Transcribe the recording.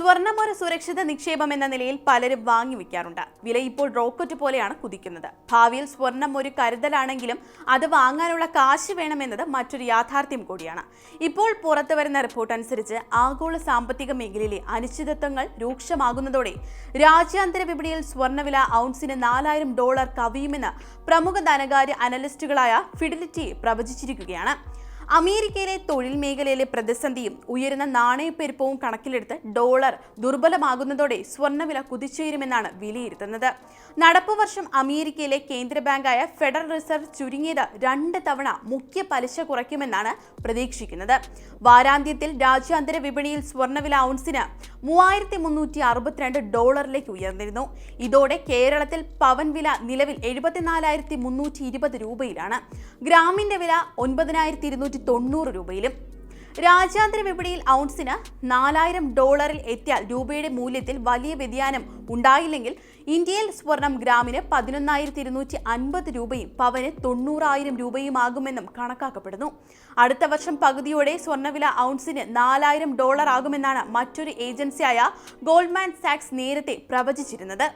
സ്വർണം ഒരു സുരക്ഷിത നിക്ഷേപം എന്ന നിലയിൽ പലരും വാങ്ങി വയ്ക്കാറുണ്ട് വില ഇപ്പോൾ റോക്കറ്റ് പോലെയാണ് കുതിക്കുന്നത്. ഭാവിയിൽ സ്വർണം ഒരു കരുതലാണെങ്കിലും അത് വാങ്ങാനുള്ള കാശ് വേണമെന്നത് മറ്റൊരു യാഥാർത്ഥ്യം കൂടിയാണ്. ഇപ്പോൾ പുറത്തു വരുന്ന റിപ്പോർട്ട് അനുസരിച്ച് ആഗോള സാമ്പത്തിക മേഖലയിലെ അനിശ്ചിതത്വങ്ങൾ രൂക്ഷമാകുന്നതോടെ രാജ്യാന്തര വിപണിയിൽ സ്വർണവില ഔൺസിന് നാലായിരം ഡോളർ കവിയുമെന്ന് പ്രമുഖ ധനകാര്യ അനലിസ്റ്റുകളായ ഫിഡിലിറ്റി പ്രവചിച്ചിരിക്കുകയാണ്. അമേരിക്കയിലെ തൊഴിൽ മേഖലയിലെ പ്രതിസന്ധിയും ഉയരുന്ന നാണയപ്പെരുപ്പവും കണക്കിലെടുത്ത് ഡോളർ ദുർബലമാകുന്നതോടെ സ്വർണവില കുതിച്ചുയരുമെന്നാണ് വിലയിരുത്തുന്നത്. നടപ്പു വർഷം അമേരിക്കയിലെ കേന്ദ്ര ബാങ്കായ ഫെഡറൽ റിസർവ് ചുരുങ്ങിയത് രണ്ട് തവണ മുഖ്യ പലിശ കുറയ്ക്കുമെന്നാണ് പ്രതീക്ഷിക്കുന്നത്. വാരാന്ത്യത്തിൽ രാജ്യാന്തര വിപണിയിൽ സ്വർണവില ഔൺസിന് മൂവായിരത്തി മുന്നൂറ്റി അറുപത്തിരണ്ട് ഡോളറിലേക്ക് ഉയർന്നിരുന്നു. ഇതോടെ കേരളത്തിൽ പവൻ വില നിലവിൽ എഴുപത്തിനാലായിരത്തി മുന്നൂറ്റി ഇരുപത് രൂപയിലാണ്. ഗ്രാമിന്റെ വില ഒൻപതിനായിരത്തി ഇരുന്നൂറ്റി തൊണ്ണൂറ് രൂപയിലും. രാജ്യാന്തര വിപണിയിൽ ഔൺസിന് നാലായിരം ഡോളറിൽ എത്തിയാൽ രൂപയുടെ മൂല്യത്തിൽ വലിയ വ്യതിയാനം ഉണ്ടായില്ലെങ്കിൽ ഇന്ത്യയിൽ സ്വർണം ഗ്രാമിന് പതിനൊന്നായിരത്തി ഇരുന്നൂറ്റി അൻപത് രൂപയും പവന് തൊണ്ണൂറായിരം രൂപയുമാകുമെന്നും കണക്കാക്കപ്പെടുന്നു. അടുത്ത വർഷം പകുതിയോടെ സ്വർണവില ഔൺസിന് നാലായിരം ഡോളർ ആകുമെന്നാണ് മറ്റൊരു ഏജൻസിയായ ഗോൾഡ്മാൻ സാക്സ് നേരത്തെ പ്രവചിച്ചിരുന്നത്.